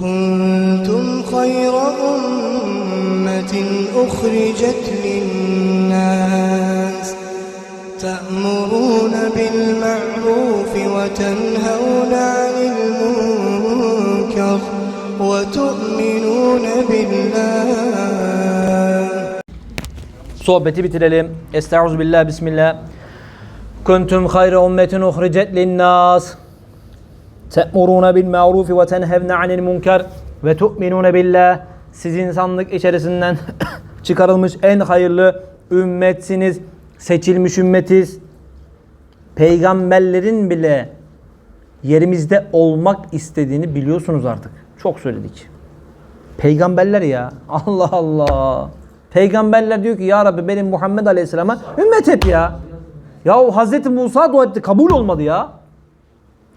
كنتم خير أمة أخرجت للناس تأمرون بالمعروف وتنهون عن المنكر وتؤمنون بالله Sohbeti bitirelim. Estaizu billah, bismillah. Kuntum hayra ummetin uhricet linnas. Te'muruna bil ma'rufi ve tenhevne anil munkar ve tu'minune billah. Siz insanlık içerisinden çıkarılmış en hayırlı ümmetsiniz. Seçilmiş ümmetiz. Peygamberlerin bile yerimizde olmak istediğini biliyorsunuz artık. Çok söyledik. Peygamberler ya. Allah Allah. Peygamberler diyor ki ya Rabbi benim Muhammed Aleyhisselam'a ümmet et ya. Ya Hazreti Musa dua etti kabul olmadı ya.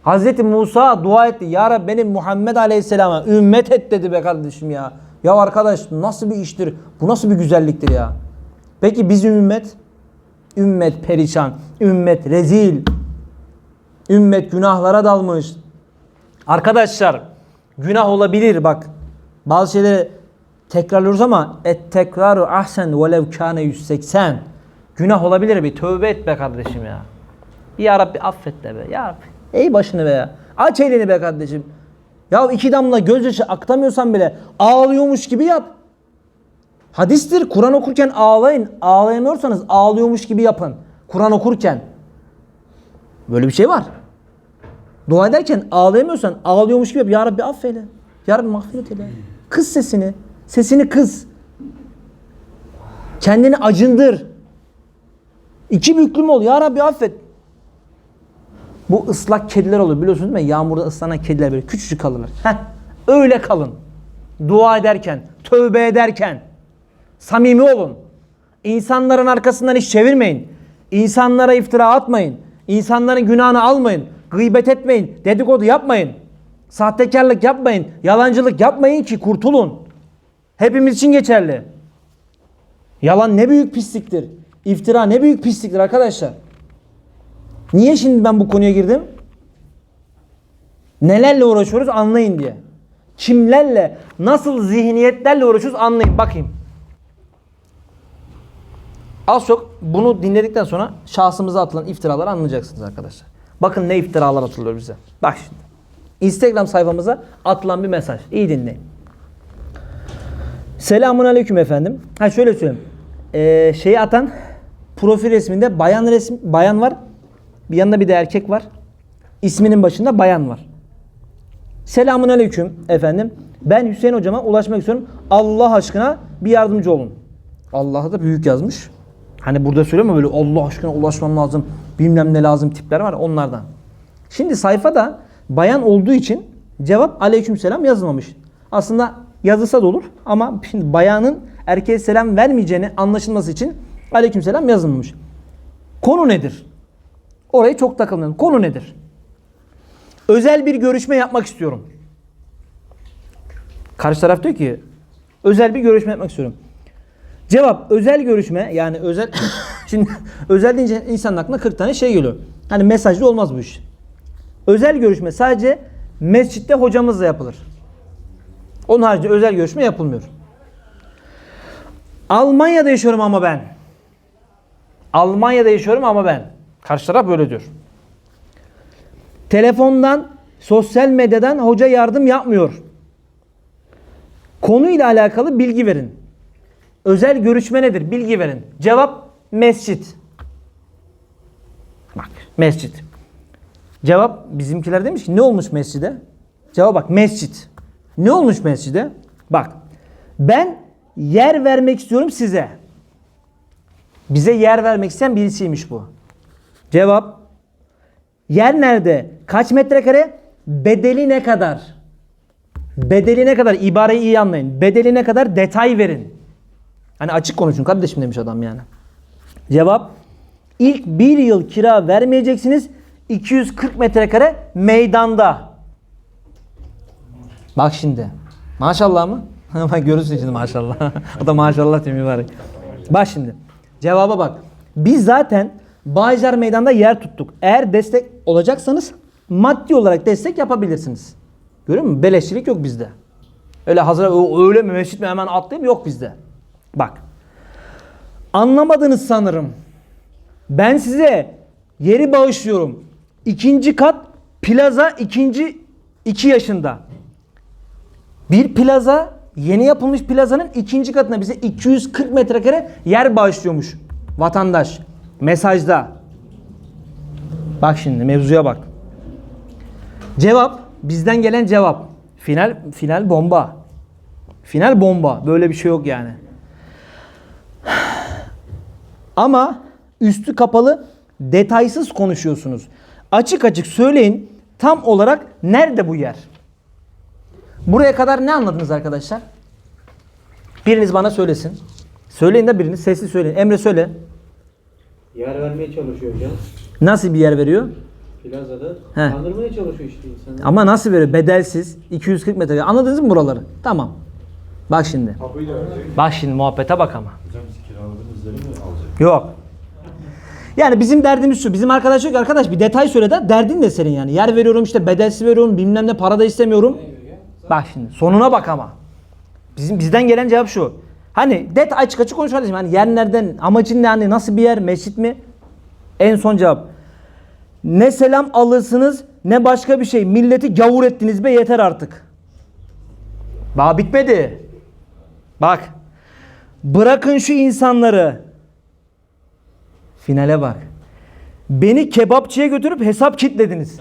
Hazreti Musa dua etti. Ya Rabbi benim Muhammed Aleyhisselam'a ümmet et dedi be kardeşim ya. Ya arkadaş nasıl bir iştir? Bu nasıl bir güzelliktir ya? Peki bizim ümmet? Ümmet perişan. Ümmet rezil. Ümmet günahlara dalmış. Arkadaşlar günah olabilir bak. Bazı şeyleri tekrarlıyoruz ama et tekraru ahsen velev kâne 180. Günah olabilir bir tövbe et be kardeşim ya. Ya Rabbi affet de be. Ya Rabbi. Ey başını be ya. Aç elini be kardeşim. Ya iki damla gözyaşı aktamıyorsan bile ağlıyormuş gibi yap. Hadistir. Kur'an okurken ağlayın. Ağlayamıyorsanız ağlıyormuş gibi yapın. Kur'an okurken. Böyle bir şey var. Dua ederken ağlayamıyorsan ağlıyormuş gibi yap. Ya Rabbi affeyle. Ya Rabbi mağfiret eyle. Kız sesini. Sesini kız. Kendini acındır. İki büklüm ol. Ya Rabbi affet. Bu ıslak kediler olur biliyorsunuz değil mi? Yağmurda ıslanan kediler böyle küçücük kalırlar. Heh, öyle kalın. Dua ederken, tövbe ederken. Samimi olun. İnsanların arkasından iş çevirmeyin. İnsanlara iftira atmayın. İnsanların günahını almayın. Gıybet etmeyin. Dedikodu yapmayın. Sahtekarlık yapmayın. Yalancılık yapmayın ki kurtulun. Hepimiz için geçerli. Yalan ne büyük pisliktir. İftira ne büyük pisliktir arkadaşlar. Niye şimdi ben bu konuya girdim? Nelerle uğraşıyoruz anlayın diye. Kimlerle, nasıl zihniyetlerle uğraşıyoruz anlayın. Bakayım. Az çok bunu dinledikten sonra şahsımıza atılan iftiraları anlayacaksınız arkadaşlar. Bakın ne iftiralar atılıyor bize. Bak şimdi. Instagram sayfamıza atılan bir mesaj. İyi dinleyin. Selamun aleyküm efendim. Ha şöyle söyleyeyim. Ee, şeyi atan profil resminde bayan resim bayan var. Bir yanında bir de erkek var. İsminin başında bayan var. Selamun aleyküm efendim. Ben Hüseyin hocama ulaşmak istiyorum. Allah aşkına bir yardımcı olun. Allah'a da büyük yazmış. Hani burada söylüyor mu böyle Allah aşkına ulaşmam lazım. Bilmem ne lazım tipler var onlardan. Şimdi sayfada bayan olduğu için cevap aleykümselam yazılmamış. Aslında yazılsa da olur ama şimdi bayanın erkeğe selam vermeyeceğini anlaşılması için aleykümselam yazılmamış. Konu nedir? Orayı çok takılmayalım. Konu nedir? Özel bir görüşme yapmak istiyorum. Karşı taraf diyor ki özel bir görüşme yapmak istiyorum. Cevap özel görüşme yani özel şimdi özel deyince insanın aklına 40 tane şey geliyor. Hani mesajlı olmaz bu iş. Özel görüşme sadece mescitte hocamızla yapılır. Onun haricinde özel görüşme yapılmıyor. Almanya'da yaşıyorum ama ben. Almanya'da yaşıyorum ama ben. Karşı taraf böyle diyor. Telefondan, sosyal medyadan hoca yardım yapmıyor. Konuyla alakalı bilgi verin. Özel görüşme nedir? Bilgi verin. Cevap mescit. Bak mescit. Cevap bizimkiler demiş ki ne olmuş mescide? Cevap bak mescit. Ne olmuş mescide? Bak ben yer vermek istiyorum size. Bize yer vermek isteyen birisiymiş bu. Cevap yer nerede? Kaç metrekare? Bedeli ne kadar? Bedeli ne kadar? İbareyi iyi anlayın. Bedeli ne kadar? Detay verin. Hani açık konuşun kardeşim demiş adam yani. Cevap ilk bir yıl kira vermeyeceksiniz. 240 metrekare meydanda. Bak şimdi. Maşallah mı? Görürsün şimdi maşallah. o da maşallah diyor mübarek. Bak şimdi. Cevaba bak. Biz zaten Bağcılar Meydan'da yer tuttuk. Eğer destek olacaksanız maddi olarak destek yapabilirsiniz. Görüyor musun? Beleşçilik yok bizde. Öyle hazır "O öyle mi mescit mi hemen atlayayım yok bizde. Bak. Anlamadınız sanırım. Ben size yeri bağışlıyorum. İkinci kat plaza ikinci iki yaşında. Bir plaza yeni yapılmış plazanın ikinci katına bize 240 metrekare yer bağışlıyormuş vatandaş. Mesajda. Bak şimdi mevzuya bak. Cevap bizden gelen cevap. Final final bomba. Final bomba. Böyle bir şey yok yani. Ama üstü kapalı detaysız konuşuyorsunuz. Açık açık söyleyin tam olarak nerede bu yer? Buraya kadar ne anladınız arkadaşlar? Biriniz bana söylesin. Söyleyin de biriniz sesli söyleyin. Emre söyle. Yer vermeye çalışıyor hocam. Nasıl bir yer veriyor? Plazada He. kandırmaya çalışıyor işte insanı. Ama nasıl veriyor? Bedelsiz. 240 metre. Anladınız mı buraları? Tamam. Bak şimdi. Bak şimdi muhabbete bak ama. Hocam biz kiraladığımız yeri mi alacak? Yok. Yani bizim derdimiz şu. Bizim arkadaş yok ki arkadaş bir detay söyle de derdin de senin yani. Yer veriyorum işte bedelsiz veriyorum bilmem ne para da istemiyorum. Bak şimdi sonuna bak ama. Bizim bizden gelen cevap şu. Hani det açık açık konuş kardeşim. Hani yer nereden amacın ne hani nasıl bir yer mescit mi? En son cevap. Ne selam alırsınız ne başka bir şey. Milleti gavur ettiniz be yeter artık. Daha bitmedi. Bak. Bırakın şu insanları. Finale bak. Beni kebapçıya götürüp hesap kitlediniz.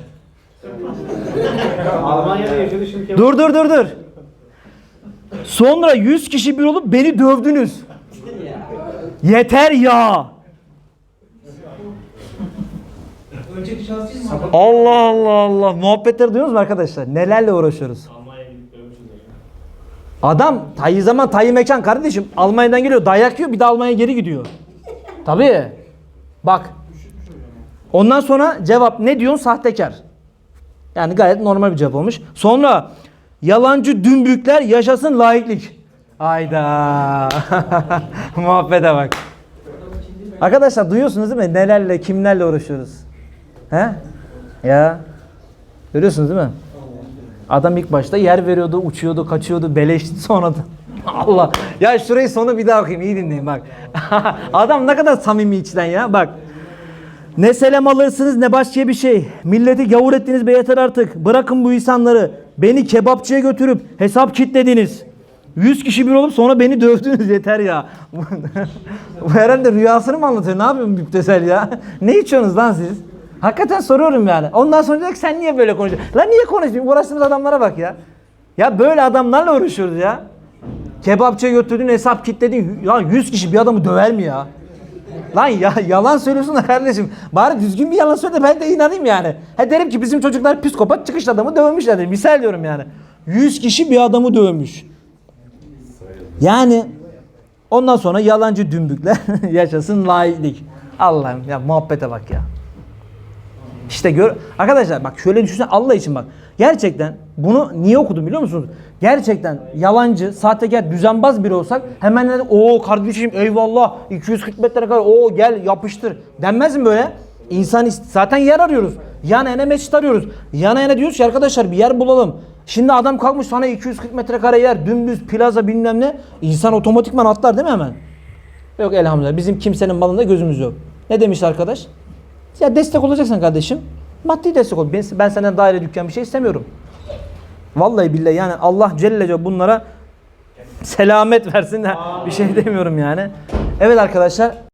Almanya'da yaşadı şimdi Dur dur dur dur. Sonra 100 kişi bir olup beni dövdünüz. Yeter ya. Allah Allah Allah. Muhabbetleri duyuyorsunuz mu arkadaşlar? Nelerle uğraşıyoruz? Adam tayı zaman tayı mekan kardeşim. Almanya'dan geliyor dayak yiyor bir de Almanya'ya geri gidiyor. Tabii. Bak. Ondan sonra cevap ne diyorsun? Sahtekar. Yani gayet normal bir cevap olmuş. Sonra yalancı dümbükler yaşasın laiklik. Ayda. Muhabbete bak. Arkadaşlar duyuyorsunuz değil mi? Nelerle, kimlerle uğraşıyoruz? He? Ya. Görüyorsunuz değil mi? Adam ilk başta yer veriyordu, uçuyordu, kaçıyordu, beleşti sonra da. Allah. Ya şurayı sonu bir daha okuyayım. iyi dinleyin bak. Adam ne kadar samimi içten ya. Bak. Ne selam alırsınız ne başka bir şey. Milleti gavur ettiniz be yeter artık. Bırakın bu insanları. Beni kebapçıya götürüp hesap kitlediniz. 100 kişi bir olup sonra beni dövdünüz yeter ya. bu herhalde rüyasını mı anlatıyor? Ne yapıyorsun müptesel ya? ne içiyorsunuz lan siz? Hakikaten soruyorum yani. Ondan sonra diyor ki sen niye böyle konuşuyorsun? Lan niye konuşuyorsun? Uğraştığımız adamlara bak ya. Ya böyle adamlarla uğraşıyoruz ya. Kebapçıya götürdün hesap kitledin. Ya 100 kişi bir adamı döver mi ya? Lan ya yalan söylüyorsun da kardeşim. Bari düzgün bir yalan söyle de ben de inanayım yani. Ha derim ki bizim çocuklar psikopat çıkış adamı dövmüşler derim. Misal diyorum yani. 100 kişi bir adamı dövmüş. Yani ondan sonra yalancı dümbükler yaşasın laiklik. Allah'ım ya muhabbete bak ya. İşte gör arkadaşlar bak şöyle düşünün Allah için bak. Gerçekten bunu niye okudum biliyor musunuz? Gerçekten yalancı, sahtekar, düzenbaz biri olsak hemen dedik o kardeşim eyvallah 240 metre kadar o gel yapıştır denmez mi böyle? İnsan zaten yer arıyoruz. Yan ene mescit arıyoruz. Yan ene diyoruz ki arkadaşlar bir yer bulalım. Şimdi adam kalkmış sana 240 metrekare yer, dümdüz plaza bilmem ne. İnsan otomatikman atlar değil mi hemen? Yok elhamdülillah bizim kimsenin malında gözümüz yok. Ne demiş arkadaş? Ya destek olacaksan kardeşim maddi destek ol. Ben, ben senden daire dükkan bir şey istemiyorum. Vallahi billahi yani Allah Celle Celle bunlara selamet versin de bir şey demiyorum yani. Evet arkadaşlar